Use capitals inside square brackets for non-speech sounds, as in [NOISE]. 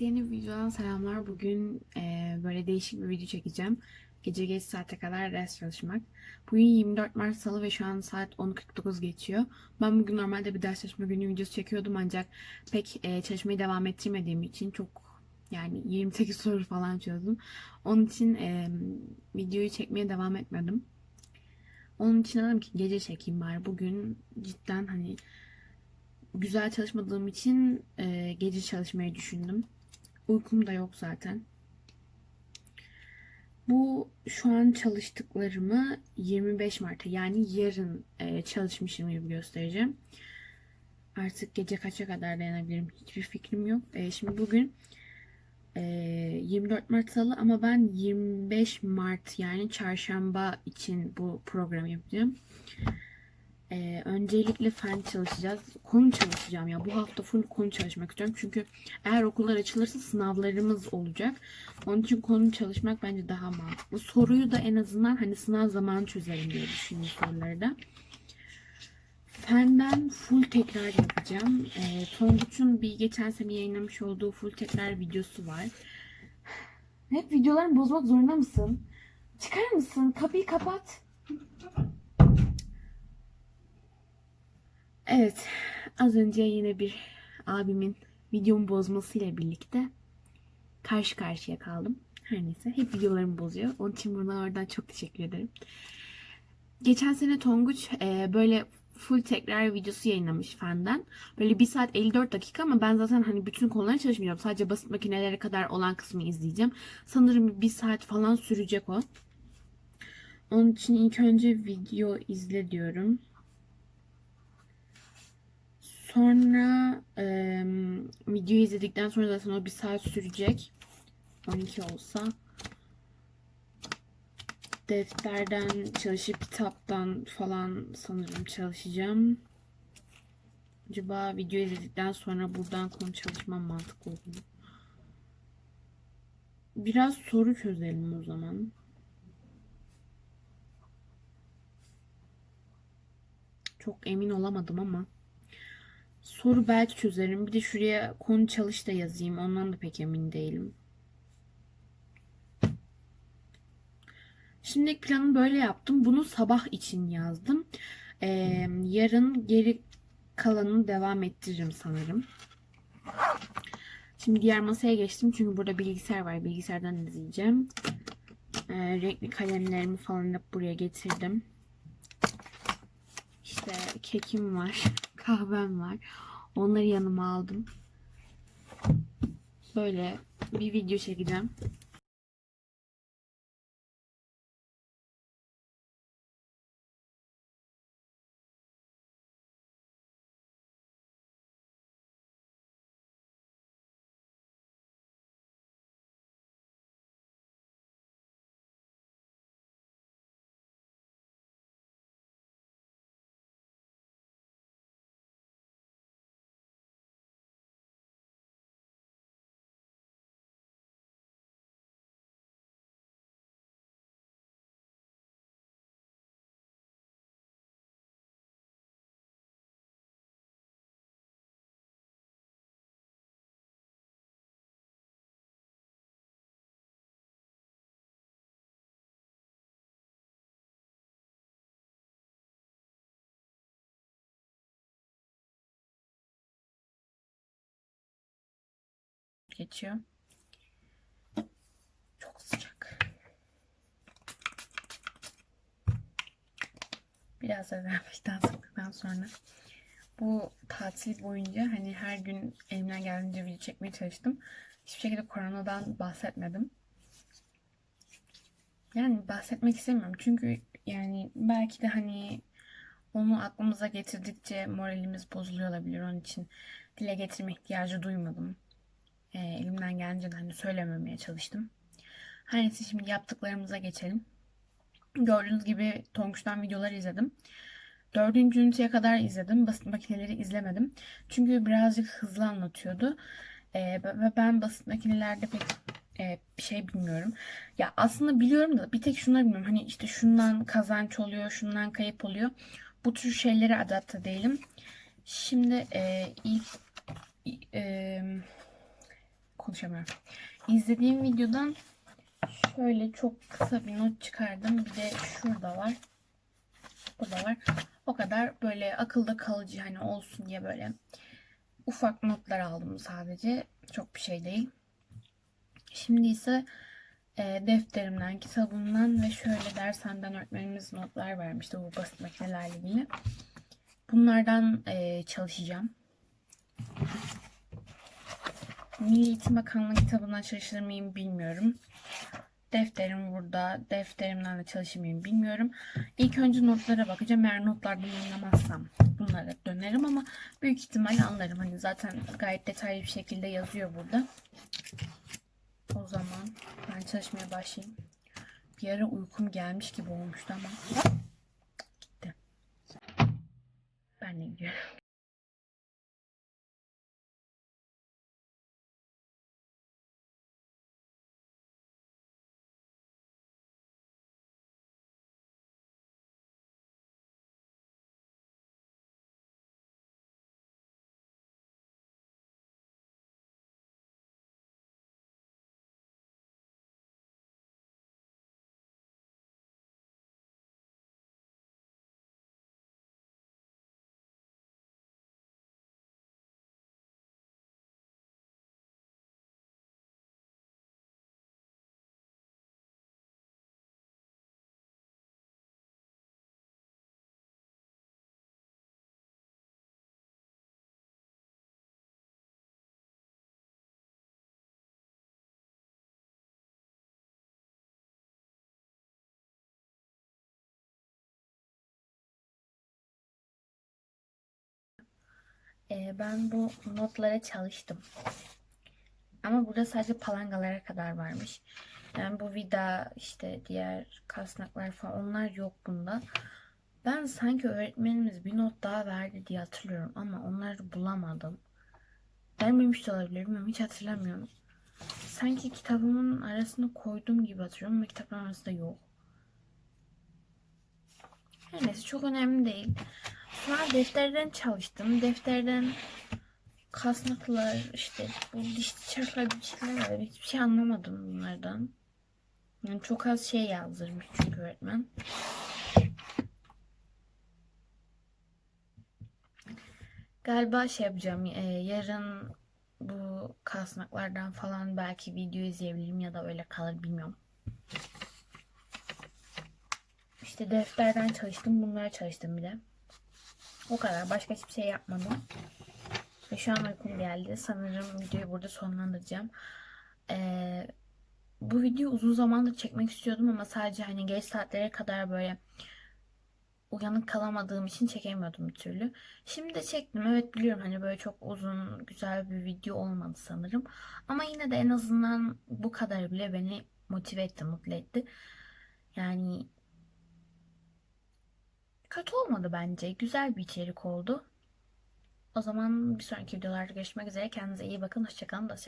Yeni bir videodan selamlar. Bugün e, böyle değişik bir video çekeceğim. Gece geç saate kadar ders çalışmak. Bugün 24 Mart Salı ve şu an saat 10.49 geçiyor. Ben bugün normalde bir ders çalışma günü videosu çekiyordum ancak pek e, çalışmayı devam ettirmediğim için çok yani 28 [LAUGHS] soru falan çözdüm. Onun için e, videoyu çekmeye devam etmedim. Onun için dedim ki gece çekeyim bari. Bugün cidden hani güzel çalışmadığım için e, gece çalışmayı düşündüm. Uykum da yok zaten. Bu şu an çalıştıklarımı 25 Mart'a yani yarın e, çalışmışım gibi göstereceğim. Artık gece kaça kadar dayanabilirim hiçbir fikrim yok. E, şimdi bugün e, 24 Mart Salı ama ben 25 Mart yani çarşamba için bu programı yapacağım. Ee, öncelikle fen çalışacağız. Konu çalışacağım ya. Bu hafta full konu çalışmak istiyorum. Çünkü eğer okullar açılırsa sınavlarımız olacak. Onun için konu çalışmak bence daha mantıklı. Soruyu da en azından hani sınav zamanı çözerim diye düşünüyorum soruları da. Fenden full tekrar yapacağım. Ee, Tonguç'un bir geçen sene yayınlamış olduğu full tekrar videosu var. Hep videolarını bozmak zorunda mısın? Çıkar mısın? Kapıyı kapat. Evet, az önce yine bir abimin videomu bozmasıyla birlikte karşı karşıya kaldım. Her neyse, hep videolarımı bozuyor. Onun için buna oradan çok teşekkür ederim. Geçen sene Tonguç e, böyle full tekrar videosu yayınlamış fenden. Böyle 1 saat 54 dakika ama ben zaten hani bütün konulara çalışmayacağım. Sadece basit makinelere kadar olan kısmı izleyeceğim. Sanırım 1 saat falan sürecek o. Onun için ilk önce video izle diyorum. Sonra e, videoyu izledikten sonra zaten o bir saat sürecek. 12 olsa. Defterden çalışıp kitaptan falan sanırım çalışacağım. Acaba video izledikten sonra buradan konu çalışmam mantıklı olur mu? Biraz soru çözelim o zaman. Çok emin olamadım ama. Soru belki çözerim. Bir de şuraya konu çalış da yazayım. Ondan da pek emin değilim. Şimdilik planı böyle yaptım. Bunu sabah için yazdım. Ee, yarın geri kalanını devam ettiririm sanırım. Şimdi diğer masaya geçtim. Çünkü burada bilgisayar var. Bilgisayardan izleyeceğim. Ee, renkli kalemlerimi falan hep buraya getirdim. İşte kekim var. Kahvem var. Onları yanıma aldım. Böyle bir video çekeceğim. Geçiyor. Çok sıcak. Biraz evlenmekten sıktıktan sonra bu tatil boyunca hani her gün elimden geldiğince video çekmeye çalıştım. Hiçbir şekilde koronadan bahsetmedim. Yani bahsetmek istemiyorum. Çünkü yani belki de hani onu aklımıza getirdikçe moralimiz bozuluyor olabilir. Onun için dile getirme ihtiyacı duymadım. E, elimden gelince hani söylememeye çalıştım. Her neyse şimdi yaptıklarımıza geçelim. Gördüğünüz gibi Tonguç'tan videolar izledim. Dördüncü üniteye kadar izledim. Basit makineleri izlemedim. Çünkü birazcık hızlı anlatıyordu. E, ve ben basit makinelerde pek e, bir şey bilmiyorum. Ya aslında biliyorum da bir tek şunları bilmiyorum. Hani işte şundan kazanç oluyor, şundan kayıp oluyor. Bu tür şeylere adapte değilim. Şimdi e, ilk e, konuşamıyorum. İzlediğim videodan şöyle çok kısa bir not çıkardım. Bir de şurada var. Burada var. O kadar böyle akılda kalıcı hani olsun diye böyle ufak notlar aldım sadece. Çok bir şey değil. Şimdi ise e, defterimden, kitabımdan ve şöyle dershaneden öğretmenimiz notlar vermişti bu basit makinelerle ilgili. Bunlardan e, çalışacağım. Milli Eğitim Bakanlığı kitabından çalışır mıyım bilmiyorum. Defterim burada. Defterimden de çalışır mıyım bilmiyorum. İlk önce notlara bakacağım. Eğer notlardan anlamazsam bunlara dönerim ama büyük ihtimalle anlarım. Hani zaten gayet detaylı bir şekilde yazıyor burada. O zaman ben çalışmaya başlayayım. Bir ara uykum gelmiş gibi olmuştu ama gitti. Ben de gidiyorum. Ee, ben bu notlara çalıştım. Ama burada sadece palangalara kadar varmış. Yani bu vida işte diğer kasnaklar falan onlar yok bunda. Ben sanki öğretmenimiz bir not daha verdi diye hatırlıyorum ama onları bulamadım. Vermemiş de olabilir bilmiyorum hiç hatırlamıyorum. Sanki kitabımın arasına koyduğum gibi hatırlıyorum ama kitapların arasında yok. Her neyse çok önemli değil. Sonra defterden çalıştım. Defterden kasnaklar işte bu dişli çarklar bir şeyler var. Hiçbir şey anlamadım bunlardan. Yani çok az şey yazdırmış çünkü öğretmen. Galiba şey yapacağım. e, yarın bu kasnaklardan falan belki video izleyebilirim ya da öyle kalır bilmiyorum. İşte defterden çalıştım. Bunlara çalıştım bir de. O kadar. Başka hiçbir şey yapmadım. Ve şu an uykum geldi. Sanırım videoyu burada sonlandıracağım. Ee, bu videoyu uzun zamandır çekmek istiyordum ama sadece hani geç saatlere kadar böyle uyanık kalamadığım için çekemiyordum bir türlü. Şimdi de çektim. Evet biliyorum hani böyle çok uzun güzel bir video olmadı sanırım. Ama yine de en azından bu kadar bile beni motive etti, mutlu etti. Yani kötü olmadı bence. Güzel bir içerik oldu. O zaman bir sonraki videolarda görüşmek üzere. Kendinize iyi bakın. Hoşçakalın. Hoşçakalın.